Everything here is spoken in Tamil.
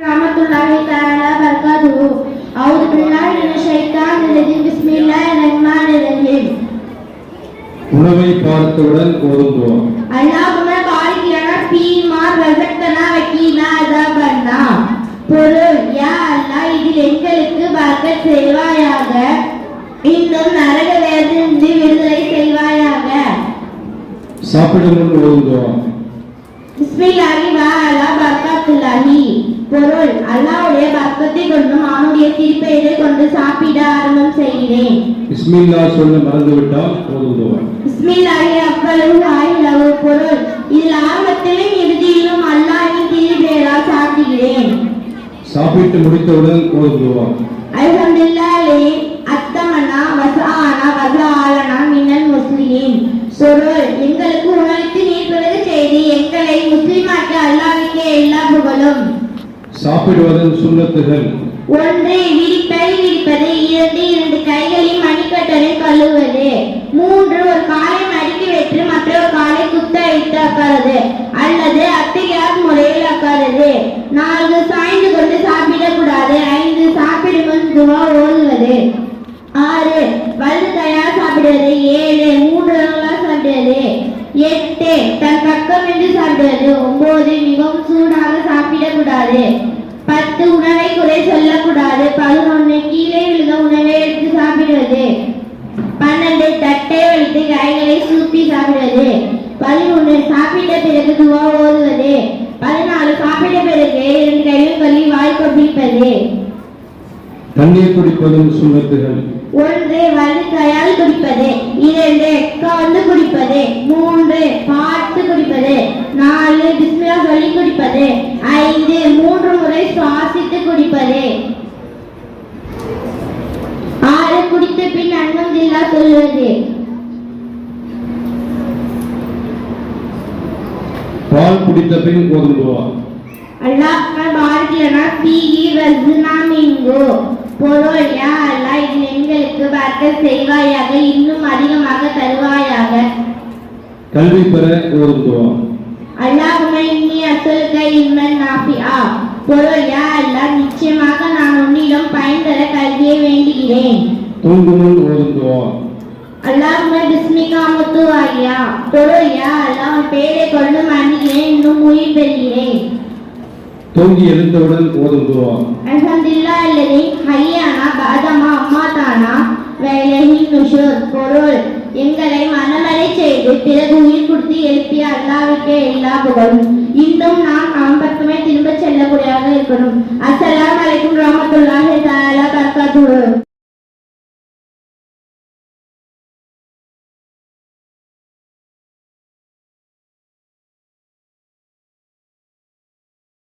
ورحمة الله تعالى وبركاته أعوذ بالله من الشيطان الرجيم بسم الله الرحمن الرحيم உணவை பார்த்தவுடன் ஓதுவோம் اللهم بارك لنا فيما رزقتنا وقنا عذاب النار பொருள் யா அல்லாஹ் இதில் எங்களுக்கு பரக்கத் செய்வாயாக இன்னும் நரக வேதனின்றி விடுதலை செய்வாயாக சாப்பிடும் முன் ஓதுவோம் பிஸ்மில்லாஹி வ அலா பரக்காத்துல்லாஹி பொருள் அல்லாஹ்வுடைய பரக்கத்தை கொண்டும் அவனுடைய திருப்பெயரை கொண்டு சாப்பிட ஆரம்பம் செய்கிறேன். பிஸ்மில்லா சொல்ல மறந்துவிட்டால் ஓதுவோம் பிஸ்மில்லாஹி அவ்வளவு ஆயிலவு பொருள். இதில் ஆரம்பத்திலும் இறுதியிலும் அல்லாஹ்வின் திருப்பெயரால் சாப்பிடுகிறேன். சாப்பிட்டு முடித்தவுடன் ஓதுவோம் அல்ஹம்துலில்லாஹி அத்தமனா வசானா வசாலனா மினல் முஸ்லிமீன். பொருள் எங்களுக்கு உணர்த்தி நீர் பிறகு செய்து எங்களை முஸ்லிமாக்க அல்லாஹ்வுக்கே எல்லா புகழும். சாப்பிடுவது சுண்ணத்துகள். ஒன்று விரிப்பை விரிப்பது இரண்டு இரண்டு கைகளில் மணிக்கட்டனை கழுவுவது. மூன்று ஒரு காலை மடிக்கி வெற்று மற்றொரு காலை குத்த வைத்து அக்காரது அல்லது அத்தையார் முறையில் அக்காரது நான்கு சாய்ந்து கொண்டு சாப்பிடக்கூடாது. ஐந்து சாப்பிடும் முன் துவா ஓதுவது. ஆறு வலது கையால் சாப்பிடுவது. ஏழு மூன்று சாப்பிடுவது. எட்டு தன் பக்கம் என்று சாப்பிடுவது. ஒன்பது மிகவும் சூடாக சாப்பிடக்கூடாது. பத்து உணவை குறை சொல்லக்கூடாது. பதினொன்று கீழே விழுந்த உணவை எடுத்து சாப்பிடுவது. பன்னெண்டு தட்டை வலித்து கைகளை சூப்பி சாப்பிடுவது. பதிமூணு சாப்பிட்ட பிறகு துவா ஓதுவது. பதினாலு சாப்பிட்ட பிறகு இரண்டு கையும் கழுவி வாய் கொப்பிப்பது. தண்ணீர் குடிப்பதன் சுண்ணத்துகள். ஒன்று வலது கையால் குடிப்பது இரண்டு கவர்ந்து குடிப்பது மூன்று பார்த்து குடிப்பது நாலு பிஸ்மிலா சொல்லி குடிப்பது. ஐந்து மூன்று முறை சுவாசித்து குடிப்பது. ஆறு குடித்த பின் அன்னதில்லா சொல்வது பால் குடித்த பின் ஓதுவோம் அல்லாஹ் பாரதியனா பீகி ரஸ்னா மிங்கோ பொருள் யா அல்லாஹ் எங்களுக்கு பரக்கத் செய்வாயாக இன்னும் அதிகமாக தருவாயாக. கல்வி பெற ஓதுவோம் அல்லாஹும்ம பொருள் யா அல்லாஹ் நிச்சயமாக நான் உன்னிடம் பயன் தர கல்வியை வேண்டுகிறேன். தூங்கும் முன் ஓதுவோம் அல்லாஹும்ம பிஸ்மிகா முத்துவாயா பொருள் யா அல்லாஹ் பெயரை கொண்டு மன்னிக்கிறேன் இன்னும் உயிர் பெறுகிறேன். தூங்கி எழுந்தவுடன் ஓதுவோம் அல்ஹம்துலில்லாஹ் அல்லதி ஹய்யானா பாதமா அம்மாதானா வேலஹி நுஷூர். பொருள் எங்களை மனமறை செய்து பிறகு உயிர் கொடுத்து எழுப்பிய அல்லாஹ்வுக்கே எல்லா புகழும். இன்னும் நாம் நாம் பக்கமே திரும்ப செல்லக்கூடியதாக இருக்கணும். அஸ்ஸலாமு அலை